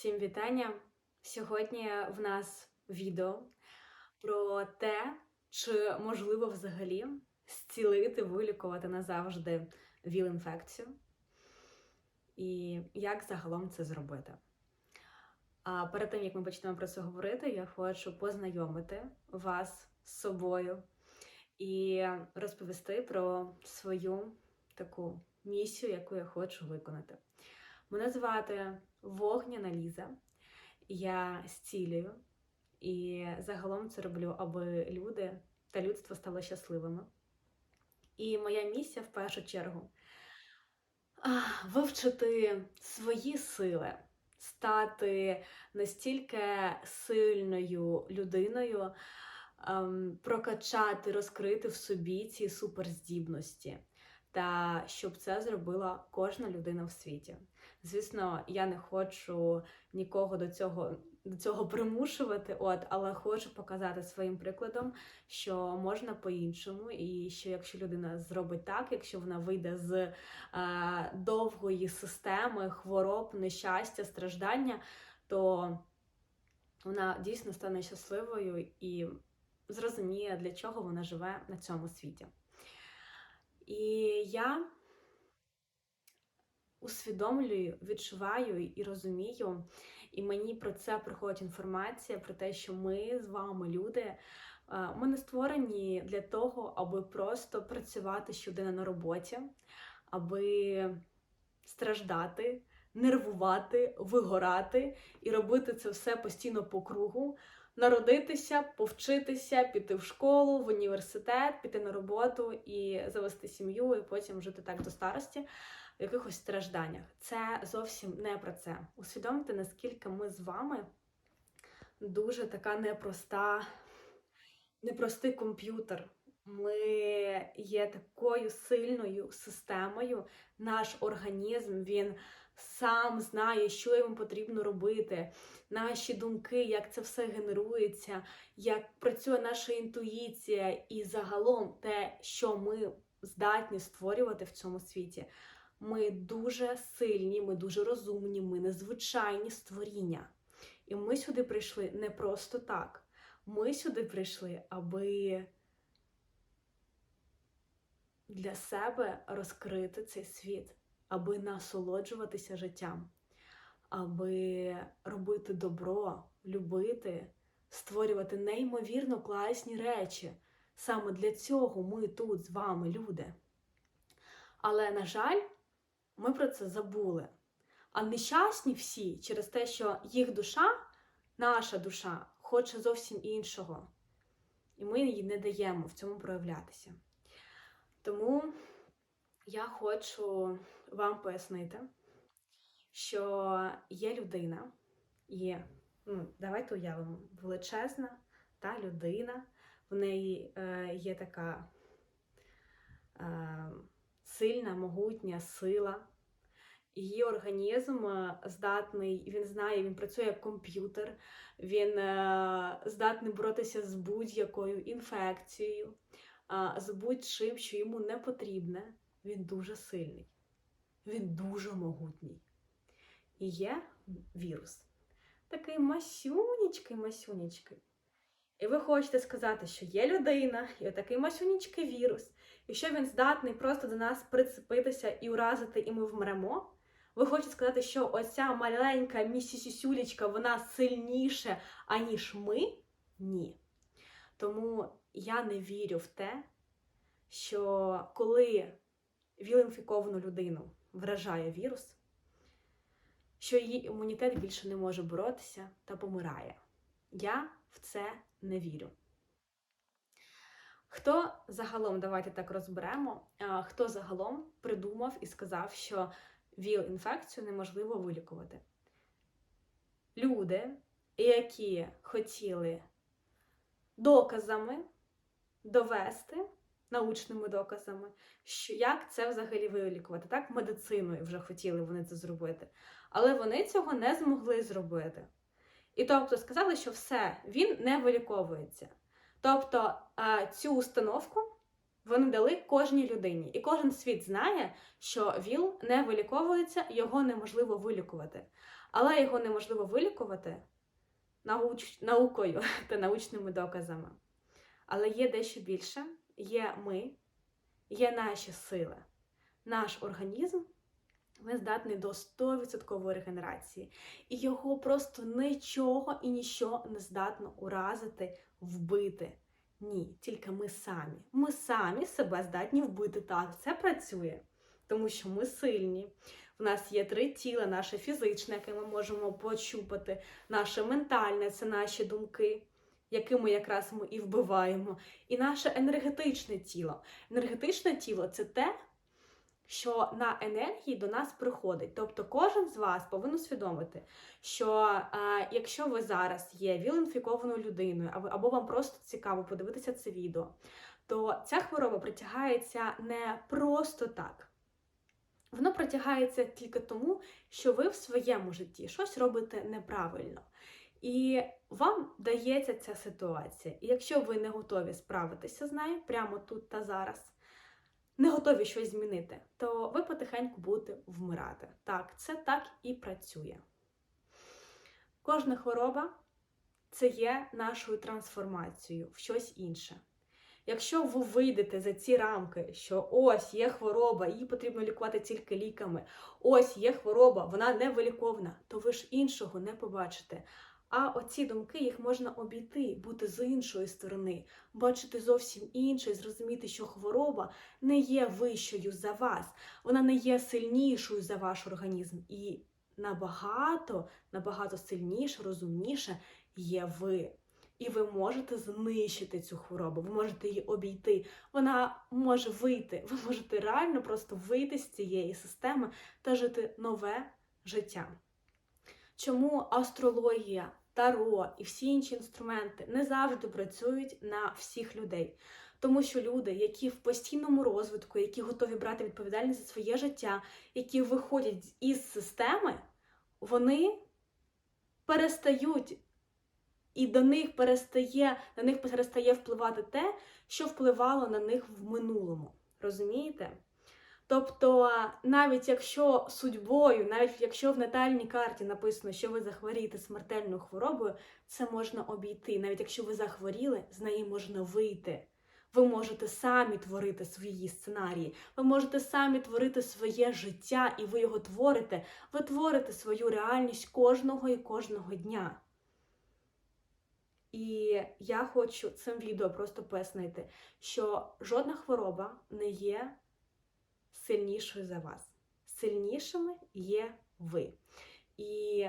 Всім вітання! Сьогодні в нас відео про те, чи можливо взагалі зцілити, вилікувати назавжди ВІЛ-інфекцію і як загалом це зробити. А перед тим як ми почнемо про це говорити, я хочу познайомити вас з собою і розповісти про свою таку місію, яку я хочу виконати. Мене звати Вогняна Ліза. Я зцілюю і загалом це роблю, аби люди та людство стало щасливими. І моя місія в першу чергу вивчити свої сили, стати настільки сильною людиною, ем, прокачати, розкрити в собі ці суперздібності, та щоб це зробила кожна людина в світі. Звісно, я не хочу нікого до цього до цього примушувати, от, але хочу показати своїм прикладом, що можна по-іншому, і що якщо людина зробить так, якщо вона вийде з е, довгої системи хвороб, нещастя, страждання, то вона дійсно стане щасливою і зрозуміє, для чого вона живе на цьому світі. І я усвідомлюю, відчуваю і розумію, і мені про це приходить інформація про те, що ми з вами, люди, е, ми не створені для того, аби просто працювати щоденно на роботі, аби страждати, нервувати, вигорати і робити це все постійно по кругу. Народитися, повчитися, піти в школу, в університет, піти на роботу і завести сім'ю, і потім жити так до старості в якихось стражданнях. Це зовсім не про це. Усвідомте, наскільки ми з вами дуже така непроста, непростий комп'ютер. Ми є такою сильною системою. Наш організм він сам знає, що йому потрібно робити, наші думки, як це все генерується, як працює наша інтуїція, і загалом те, що ми здатні створювати в цьому світі. Ми дуже сильні, ми дуже розумні, ми незвичайні створіння. І ми сюди прийшли не просто так. Ми сюди прийшли, аби для себе розкрити цей світ, аби насолоджуватися життям, аби робити добро, любити, створювати неймовірно класні речі. Саме для цього ми тут з вами, люди. Але, на жаль, ми про це забули. А нещасні всі через те, що їх душа, наша душа, хоче зовсім іншого. І ми їй не даємо в цьому проявлятися. Тому я хочу вам пояснити, що є людина, є, ну, давайте уявимо, величезна та людина, в неї е, є така. Е, сильна, могутня сила. Її організм е, здатний, він знає, він працює як комп'ютер, він е, здатний боротися з будь-якою інфекцією, з будь-чим, що йому не потрібне. Він дуже сильний, він дуже могутній. І є вірус. Такий масюнічкий, масюнічкий. І ви хочете сказати, що є людина, і отакий масюнічкий вірус, і що він здатний просто до нас прицепитися і уразити, і ми вмремо. Ви хочете сказати, що оця маленька місісюлечка, вона сильніша, аніж ми? Ні. Тому я не вірю в те, що коли віл-інфіковану людину вражає вірус, що її імунітет більше не може боротися та помирає. Я в це не вірю. Хто загалом, давайте так розберемо, хто загалом придумав і сказав, що ВІЛ-інфекцію неможливо вилікувати? Люди, які хотіли доказами довести, научними доказами, що як це взагалі вилікувати, так, медициною вже хотіли вони це зробити, але вони цього не змогли зробити. І тобто сказали, що все, він не виліковується. Тобто цю установку вони дали кожній людині. І кожен світ знає, що ВІЛ не виліковується, його неможливо вилікувати. але його неможливо вилікувати науч... наукою та научними доказами. Але є дещо більше, є ми, є наші сили. Наш організм він здатний до 100% регенерації, і його просто нічого і ніщо не здатно уразити, вбити. Ні, тільки ми самі. Ми самі себе здатні вбити. Так, це працює, тому що ми сильні. У нас є три тіла: наше фізичне, яке ми можемо почупати, наше ментальне це наші думки, якими якраз ми і вбиваємо, і наше енергетичне тіло. Енергетичне тіло це те, що на енергії до нас приходить. Тобто кожен з вас повинен усвідомити, що е, якщо ви зараз є віл-інфікованою людиною, або, вам просто цікаво подивитися це відео, то ця хвороба притягається не просто так. Воно протягається тільки тому, що ви в своєму житті щось робите неправильно. І вам дається ця ситуація. І якщо ви не готові справитися з нею прямо тут та зараз, не готові щось змінити, то ви потихеньку будете вмирати. Так, це так і працює. Кожна хвороба це є нашою трансформацією в щось інше. Якщо ви вийдете за ці рамки, що ось є хвороба, її потрібно лікувати тільки ліками, ось є хвороба, вона не виліковна, то ви ж іншого не побачите. А оці думки їх можна обійти, бути з іншої сторони, бачити зовсім інше, зрозуміти, що хвороба не є вищою за вас, вона не є сильнішою за ваш організм. І набагато, набагато сильніше, розумніше є ви. І ви можете знищити цю хворобу, ви можете її обійти. Вона може вийти. Ви можете реально просто вийти з цієї системи та жити нове життя. Чому астрологія, таро і всі інші інструменти не завжди працюють на всіх людей? Тому що люди, які в постійному розвитку, які готові брати відповідальність за своє життя, які виходять із системи, вони перестають і до них перестає на них перестає впливати те, що впливало на них в минулому. Розумієте? Тобто, навіть якщо судьбою, навіть якщо в натальній карті написано, що ви захворієте смертельною хворобою, це можна обійти. Навіть якщо ви захворіли, з неї можна вийти. Ви можете самі творити свої сценарії, ви можете самі творити своє життя, і ви його творите. Ви творите свою реальність кожного і кожного дня. І я хочу цим відео просто пояснити, що жодна хвороба не є сильнішою за вас. Сильнішими є ви. І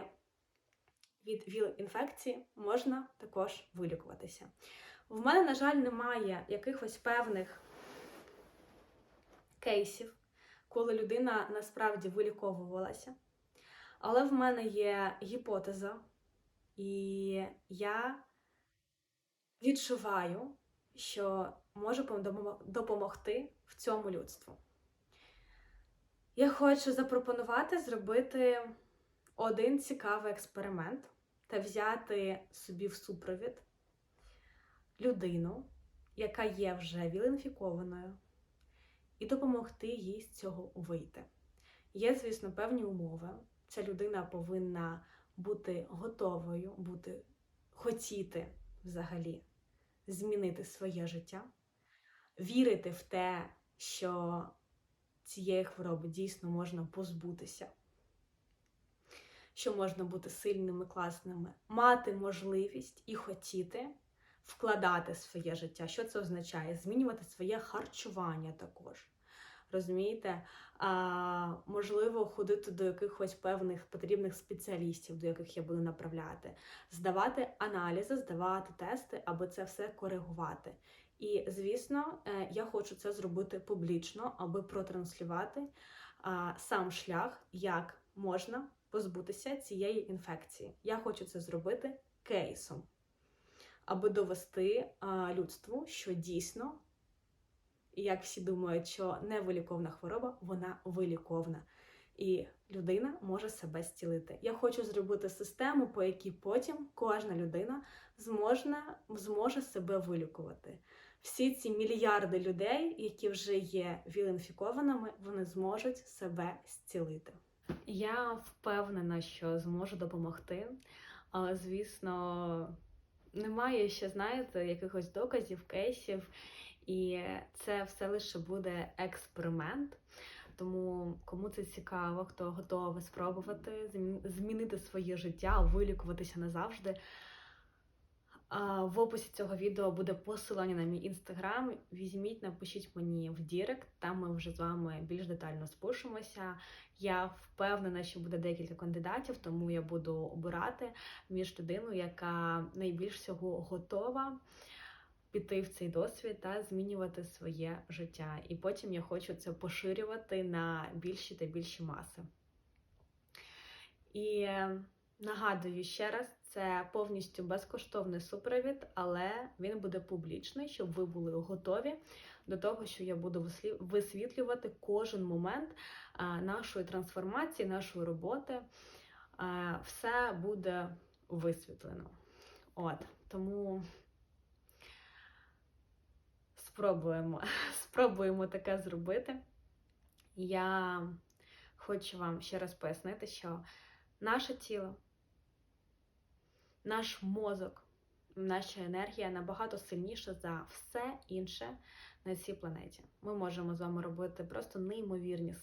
від ВІЛ-інфекції можна також вилікуватися. В мене, на жаль, немає якихось певних кейсів, коли людина насправді виліковувалася. Але в мене є гіпотеза, і я відчуваю, що можу допомогти в цьому людству. Я хочу запропонувати зробити один цікавий експеримент та взяти собі в супровід людину, яка є вже вілінфікованою, і допомогти їй з цього вийти. Є, звісно, певні умови. Ця людина повинна бути готовою, бути хотіти взагалі змінити своє життя, вірити в те, що цієї хвороби дійсно можна позбутися, що можна бути сильними, класними, мати можливість і хотіти вкладати своє життя. Що це означає? Змінювати своє харчування також. Розумієте, а, можливо, ходити до якихось певних потрібних спеціалістів, до яких я буду направляти, здавати аналізи, здавати тести, аби це все коригувати. І, звісно, е, я хочу це зробити публічно, аби протранслювати сам шлях, як можна позбутися цієї інфекції. Я хочу це зробити кейсом, аби довести людству, що дійсно як всі думають, що невиліковна хвороба, вона виліковна. І людина може себе зцілити. Я хочу зробити систему, по якій потім кожна людина зможе, зможе себе вилікувати. Всі ці мільярди людей, які вже є віл-інфікованими, вони зможуть себе зцілити. Я впевнена, що зможу допомогти, але, звісно, немає ще, знаєте, якихось доказів, кейсів, і це все лише буде експеримент. Тому кому це цікаво, хто готовий спробувати змі- змінити своє життя, вилікуватися назавжди. В описі цього відео буде посилання на мій інстаграм. Візьміть, напишіть мені в Дірект, там ми вже з вами більш детально спишемося. Я впевнена, що буде декілька кандидатів, тому я буду обирати між людиною, яка найбільш всього готова піти в цей досвід та змінювати своє життя. І потім я хочу це поширювати на більші та більші маси. І е, нагадую ще раз, це повністю безкоштовний супровід, але він буде публічний, щоб ви були готові до того, що я буду висвітлювати кожен момент нашої трансформації, нашої роботи. Все буде висвітлено. От тому спробуємо, спробуємо таке зробити. Я хочу вам ще раз пояснити, що наше тіло, наш мозок, наша енергія набагато сильніша за все інше на цій планеті. Ми можемо з вами робити просто неймовірні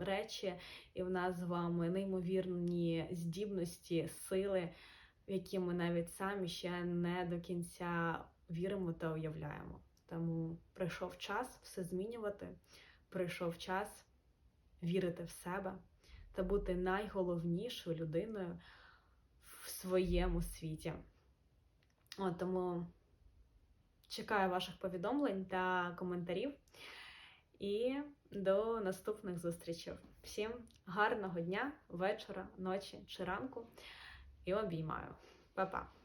речі, і в нас з вами неймовірні здібності, сили, які ми навіть самі ще не до кінця віримо та уявляємо. Тому прийшов час все змінювати, прийшов час вірити в себе та бути найголовнішою людиною в своєму світі. От, тому чекаю ваших повідомлень та коментарів. І до наступних зустрічей. Всім гарного дня, вечора, ночі чи ранку. І обіймаю. Па-па!